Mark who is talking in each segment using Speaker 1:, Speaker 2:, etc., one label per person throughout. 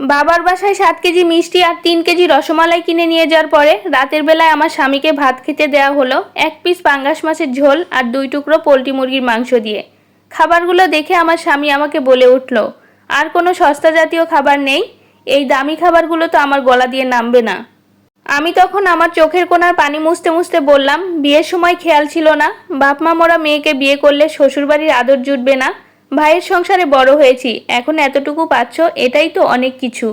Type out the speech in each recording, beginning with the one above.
Speaker 1: বাবার বাসায় সাত কেজি মিষ্টি আর তিন কেজি রসমালাই কিনে নিয়ে যাওয়ার পরে রাতের বেলায় আমার স্বামীকে ভাত খেতে দেওয়া হলো এক পিস পাঙ্গাস মাছের ঝোল আর দুই টুকরো পোলট্রি মুরগির মাংস দিয়ে। খাবারগুলো দেখে আমার স্বামী আমাকে বলে উঠল, আর কোনো সস্তা জাতীয় খাবার নেই? এই দামি খাবারগুলো তো আমার গলা দিয়ে নামবে না। আমি তখন আমার চোখের কোণার পানি মুছতে মুছতে বললাম, বিয়ের সময় খেয়াল ছিল না। বাপ মা মোরা মেয়েকে বিয়ে করলে শ্বশুরবাড়ির আদর জুটবে না। ভাইয়ের সংসারে বড় হয়েছি, এখন এতটুকু পাচ্ছ, এটাই তো অনেক কিছু।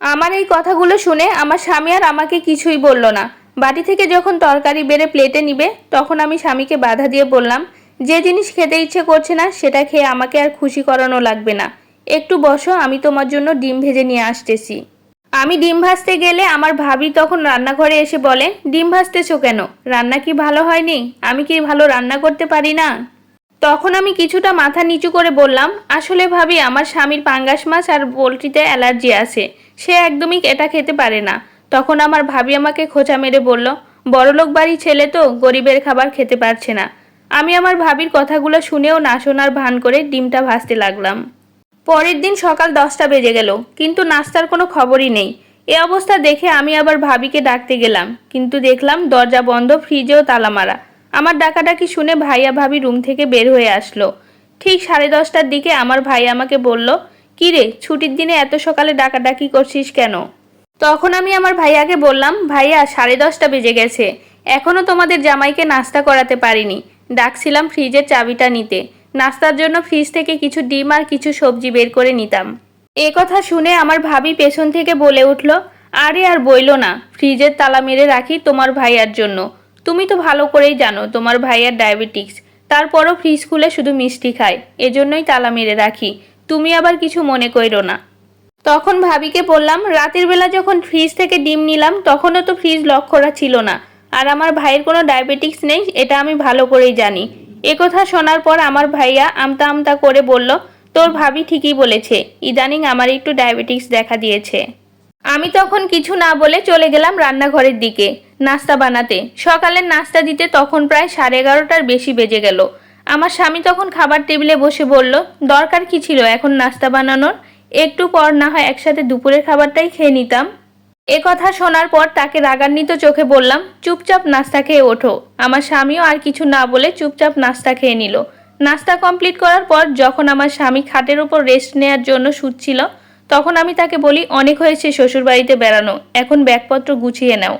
Speaker 1: আমার এই কথাগুলো শুনে আমার স্বামী আর আমাকে কিছুই বলল না। বাড়ি থেকে যখন তরকারি বেড়ে প্লেটে নিবে, তখন আমি স্বামীকে বাধা দিয়ে বললাম, যে জিনিস খেতে ইচ্ছে করছে না, সেটা খেয়ে আমাকে আর খুশি করানো লাগবে না। একটু বসো, আমি তোমার জন্য ডিম ভেজে নিয়ে আসতেছি। আমি ডিম ভাজতে গেলে আমার ভাবি তখন রান্নাঘরে এসে বলে, ডিম ভাজতেছো কেন? রান্না কি ভালো হয়নি? আমি কি ভালো রান্না করতে পারি না? তখন আমি কিছুটা মাথা নিচু করে বললাম, আসলে ভাবি, আমার স্বামীর পাঙ্গাস মাছ আর পোলট্রিতে অ্যালার্জি আছে। সে একদমই এটা খেতে পারে না। তখন আমার ভাবি আমাকে খোঁচা মেরে বলল, বড়লোক বাড়ি ছেলে তো গরিবের খাবার খেতে পারছে না। আমি আমার ভাবির কথাগুলো শুনেও না শোনার ভান করে ডিমটা ভাজতে লাগলাম। পরের দিন সকাল দশটা বেজে গেল, কিন্তু নাস্তার কোনো খবরই নেই। এ অবস্থা দেখে আমি আবার ভাবিকে ডাকতে গেলাম, কিন্তু দেখলাম দরজা বন্ধ, ফ্রিজেও তালা মারা। আমার ডাকাডাকি শুনে ভাইয়া ভাবি রুম থেকে বের হয়ে আসলো। ঠিক সাড়ে দশটার দিকে আমার ভাই আমাকে বলল, "কি রে, ছুটির দিনে এত সকালে ডাকাডাকি করছিস কেন? তখন আমি আমার ভাইয়াকে বললাম, ভাইয়া, সাড়ে দশটা বেজে গেছে। এখনও তোমাদের জামাইকে নাস্তা করাতে পারিনি। ডাকছিলাম ফ্রিজের চাবিটা নিতে। নাস্তার জন্য ফ্রিজ থেকে কিছু ডিম আর কিছু সবজি বের করে নিতাম। এ কথা শুনে আমার ভাবি পেছন থেকে বলে উঠল, আরে আর বইলো না, ফ্রিজের তালা মেরে রাখি তোমার ভাইয়ার জন্য। তুমি তো ভালো করেই জানো তোমার ভাইয়ার ডায়াবেটিক্স। তারপরও ফ্রিজ খুলে শুধু মিষ্টি খায়, এজন্যই তালা মেরে রাখি। তুমি আবার কিছু মনে কইরো না। তখন ভাবিকে বললাম, রাতের বেলা যখন ফ্রিজ থেকে ডিম নিলাম, তখনও তো ফ্রিজ লক করা ছিল না। আর আমার ভাইয়ের কোনো ডায়াবেটিক্স নেই, এটা আমি ভালো করেই জানি। একথা শোনার পর আমার ভাইয়া আমতা আমতা করে বলল, তোর ভাবি ঠিকই বলেছে। ইদানিং আমার একটু ডায়াবেটিক্স দেখা দিয়েছে। আমি তখন কিছু না বলে চলে গেলাম রান্নাঘরের দিকে নাস্তা বানাতে। সকালের নাস্তা দিতে তখন প্রায় সাড়ে এগারোটার বেশি বেজে গেল। আমার স্বামী তখন খাবার টেবিলে বসে বলল, দরকার কি ছিল এখন নাস্তা বানানোর? একটু পর না হয় একসাথে দুপুরের খাবারটাই খেয়ে নিতাম। এ কথা শোনার পর তাকে রাগান্বিত চোখে বললাম, চুপচাপ নাস্তা খেয়ে ওঠো। আমার স্বামীও আর কিছু না বলে চুপচাপ নাস্তা খেয়ে নিল। নাস্তা কমপ্লিট করার পর যখন আমার স্বামী খাটের ওপর রেস্ট নেয়ার জন্য শুচ্ছিল তখন আমি তাকে বলি, অনেক হয়েছে শ্বশুরবাড়িতে বেড়ানো, এখন ব্যাগপত্র গুছিয়ে নাও।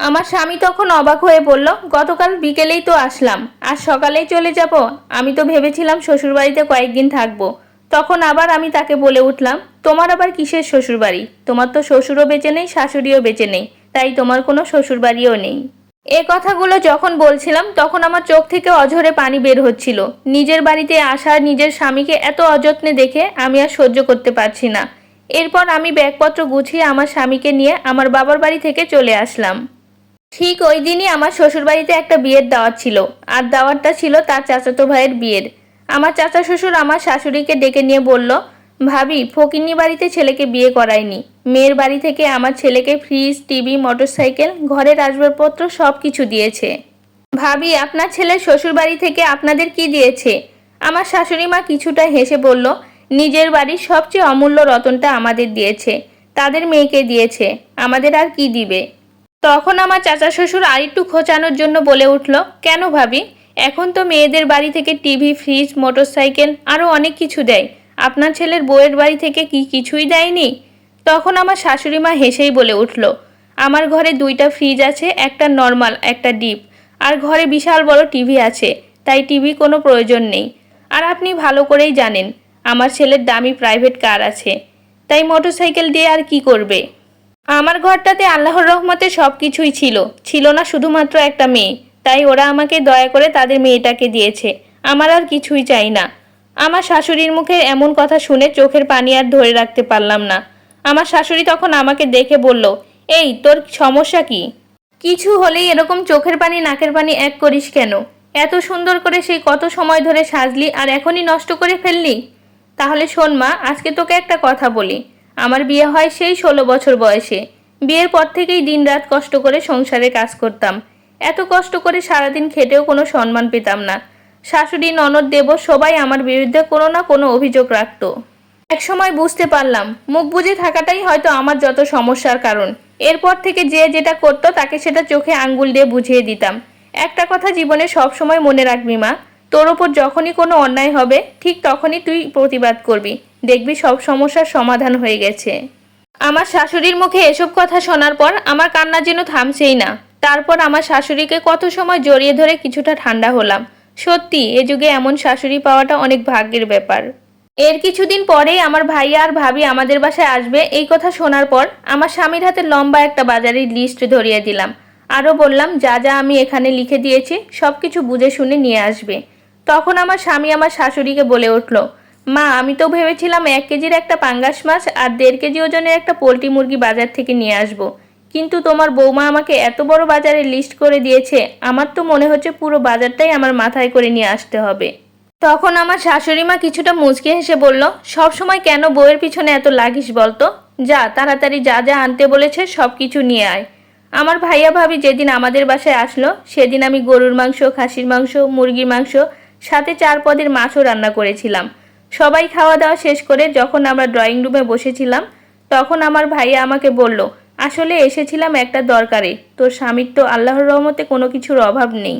Speaker 1: আমার স্বামী তখন অবাক হয়ে বলল, গতকাল বিকেলেই তো আসলাম আর সকালেই চলে যাব, আমি তো ভেবেছিলাম শ্বশুরবাড়িতে কয়েকদিন থাকব। তখন আবার আমি তাকে বলে উঠলাম, তোমার আবার কিসের শ্বশুরবাড়ি? তোমার তো শ্বশুরও বেঁচে নেই, শাশুড়িও বেঁচে নেই, তাই তোমার কোনো শ্বশুরবাড়িও নেই। এ কথাগুলো যখন বলছিলাম, তখন আমার চোখ থেকে অঝরে পানি বের হচ্ছিল। নিজের বাড়িতে আসা নিজের স্বামীকে এত অযত্নে দেখে আমি আর সহ্য করতে পারছি না। এরপর আমি ব্যাগপত্র গুছিয়ে আমার স্বামীকে নিয়ে আমার বাবার বাড়ি থেকে চলে আসলাম। ঠিক ওই দিনই আমার শ্বশুরবাড়িতে একটা বিয়ের দাওয়াত ছিল, আর দাওয়াতটা ছিল তার চাচাতো ভাইয়ের বিয়ের। আমার চাচা শ্বশুর আমার শাশুড়িকে ডেকে নিয়ে বলল, ভাবি, ফকিন্নি বাড়িতে ছেলেকে বিয়ে করায়নি। মেয়ের বাড়ি থেকে আমার ছেলেকে ফ্রিজ, টিভি, মোটরসাইকেল, ঘরের আসবাবপত্র সব কিছু দিয়েছে। ভাবি, আপনার ছেলের শ্বশুর বাড়ি থেকে আপনাদের কি দিয়েছে? আমার শাশুড়ি মা কিছুটা হেসে বলল নিজের বাড়ির সবচেয়ে অমূল্য রতনটা আমাদের দিয়েছে। তাদের মেয়েকে দিয়েছে। আমাদের আর কি দিবে? তখন আমার চাচা শ্বশুর আরেকটু খোঁচানোর জন্য বলে উঠল, কেন ভাবি? এখন তো মেয়েদের বাড়ি থেকে টিভি, ফ্রিজ, মোটরসাইকেল আরও অনেক কিছু দেয়। আপনার ছেলের বউয়ের বাড়ি থেকে কি কিছুই দেয়নি? তখন আমার শাশুড়ি মা হেসেই বলে উঠল, আমার ঘরে দুইটা ফ্রিজ আছে, একটা নর্মাল, একটা ডিপ। আর ঘরে বিশাল বড় টিভি আছে, তাই টিভি কোনো প্রয়োজন নেই। আর আপনি ভালো করেই জানেন আমার ছেলের দামি প্রাইভেট কার আছে। তাই মোটরসাইকেল দিয়ে আর কি করবে? আমার ঘরটাতে আল্লাহর রহমতে সব কিছুই ছিল। ছিল না শুধুমাত্র একটা মেয়ে। তাই ওরা আমাকে দয়া করে তাদের মেয়েটাকে দিয়েছে। আমার আর কিছুই চাই না। আমার শাশুড়ির মুখে এমন কথা শুনে চোখের পানি আর ধরে রাখতে পারলাম না। আমার শাশুড়ি তখন আমাকে দেখে বলল, এই, তোর সমস্যা কি? কিছু হলেই এরকম চোখের পানি, নাকের পানি এক করিস কেন? এত সুন্দর করে সেই কত সময় ধরে সাজলি আর এখনই নষ্ট করে ফেললি? তাহলে শোন মা, আজকে তোকে একটা কথা বলি। আমার বিয়ে হয় সেই ষোলো বছর বয়সে। বিয়ের পর থেকেই দিনরাত কষ্ট করে সংসারে কাজ করতাম। এত কষ্ট করে সারাদিন খেটেও কোনো সম্মান পেতাম না। শাশুড়ি, ননদ, দেব সবাই আমার বিরুদ্ধে কোনো না কোনো অভিযোগ রাখত। এক সময় বুঝতে পারলাম, মুখ বুজে থাকাটাই হয়তো আমার যত সমস্যার কারণ। এরপর থেকে যে যেটা করতো তাকে সেটা চোখে আঙ্গুল দিয়ে বুঝিয়ে দিতাম। একটা কথা জীবনে সব সময় মনে রাখবি মা তোর ওপর যখনই কোনো অন্যায় হবে, ঠিক তখনই তুই প্রতিবাদ করবি। দেখবি সব সমস্যার সমাধান হয়ে গেছে। আমার শাশুড়ির মুখে এসব কথা শোনার পর আমার কান্না যেন থামছেই না। তারপর আমার শাশুড়িকে কত সময় জড়িয়ে ধরে কিছুটা ঠান্ডা হলাম। সত্যি, এ যুগে এমন শাশুড়ি পাওয়াটা অনেক ভাগ্যের ব্যাপার। এর কিছুদিন পরেই আমার ভাইয়া আর ভাবি আমাদের বাসায় আসবে, এই কথা শোনার পর আমার স্বামীর হাতে লম্বা একটা বাজারের লিস্ট ধরিয়ে দিলাম। আরও বললাম, যা যা আমি এখানে লিখে দিয়েছি সব কিছু বুঝে শুনে নিয়ে আসবে। তখন আমার স্বামী আমার শাশুড়িকে বলে উঠল, মা, আমি তো ভেবেছিলাম এক কেজির একটা পাঙ্গাস মাছ আর দেড় কেজি ওজনের একটা পোলট্রি মুরগি বাজার থেকে নিয়ে আসব। কিন্তু তোমার বৌমা আমাকে এত বড় বাজারে লিস্ট করে দিয়েছে, আমার তো মনে হচ্ছে পুরো বাজারটাই আমার মাথায় করে নিয়ে আসতে হবে। তখন আমার শাশুড়ি মা কিছুটা মুচকে হেসে বলল, সব সময় কেন বউয়ের পিছনে এত লাগিস বলতো? যা, তাড়াতাড়ি যা যা আনতে বলেছে সব কিছু নিয়ে আয়। আমার ভাইয়া ভাবি যেদিন আমাদের বাসায় আসলো, সেদিন আমি গরুর মাংস, খাসির মাংস, মুরগির মাংস সাথে চার পদের মাছও রান্না করেছিলাম। সবাই খাওয়া দাওয়া শেষ করে যখন আমরা ড্রয়িং রুমে বসেছিলাম, তখন আমার ভাইয়া আমাকে বলল, আসলে এসেছিলাম একটা দরকারে। তোর স্বামীর তো আল্লাহর রহমতে কোনো কিছুর অভাব নেই।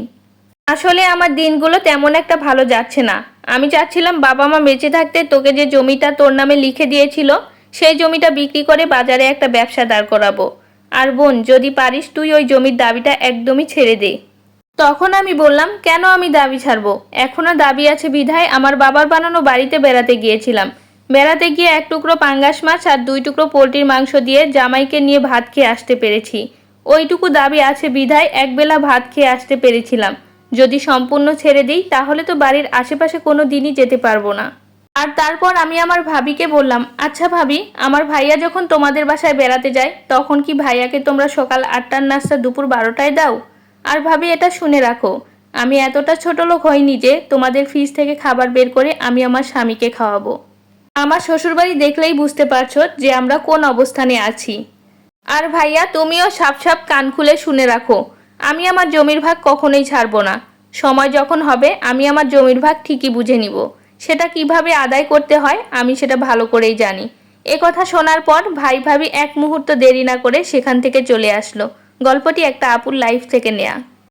Speaker 1: আসলে আমার দিনগুলো তেমন একটা ভালো যাচ্ছে না। আমি চাচ্ছিলাম বাবা মা বেঁচে থাকতে তোকে যে জমিটা তোর নামে লিখে দিয়েছিল, সেই জমিটা বিক্রি করে বাজারে একটা ব্যবসা দাঁড় করাবো। আর বোন, যদি পারিস তুই ওই জমির দাবিটা একদমই ছেড়ে দে। তখন আমি বললাম, কেন আমি দাবি ছাড়ব? এখনও দাবি আছে বিধায় আমার বাবার বানানো বাড়িতে বেড়াতে গিয়েছিলাম। বেড়াতে গিয়ে এক টুকরো পাঙ্গাস মাছ আর দুই টুকরো পোলট্রির মাংস দিয়ে জামাইকে নিয়ে ভাত খেয়ে আসতে পেরেছি। ওইটুকু দাবি আছে বিধায় একবেলা ভাত খেয়ে আসতে পেরেছিলাম। যদি সম্পূর্ণ ছেড়ে দিই, তাহলে তো বাড়ির আশেপাশে কোনো দিনই যেতে পারব না। আর তারপর আমি আমার ভাবিকে বললাম আচ্ছা ভাবি, আমার ভাইয়া যখন তোমাদের বাসায় বেড়াতে যায়, তখন কি ভাইয়াকে তোমরা সকাল আটটার নাস্তা দুপুর বারোটায় দাও? আর ভাবি, এটা শুনে রাখো। আমি এতটা ছোট লোক হইনি যে তোমাদের ফ্রিজ থেকে খাবার বের করে আমি আমার স্বামীকে খাওয়াবো। আমার শ্বশুরবাড়ি দেখলেই বুঝতে পারছ যে আমরা কোন অবস্থানে আছি। আর ভাইয়া, তুমিও সাপ সাপ কান খুলে শুনে রাখো। আমি আমার জমির ভাগ কখনোই ছাড়বো না। সময় যখন হবে, আমি আমার জমির ভাগ ঠিকই বুঝে নিব। সেটা কীভাবে আদায় করতে হয়, আমি সেটা ভালো করেই জানি। এ কথা শোনার পর ভাই ভাবি এক মুহূর্ত দেরি না করে সেখান থেকে চলে আসলো। গল্পটি একটা আপুর লাইফ থেকে নেয়া।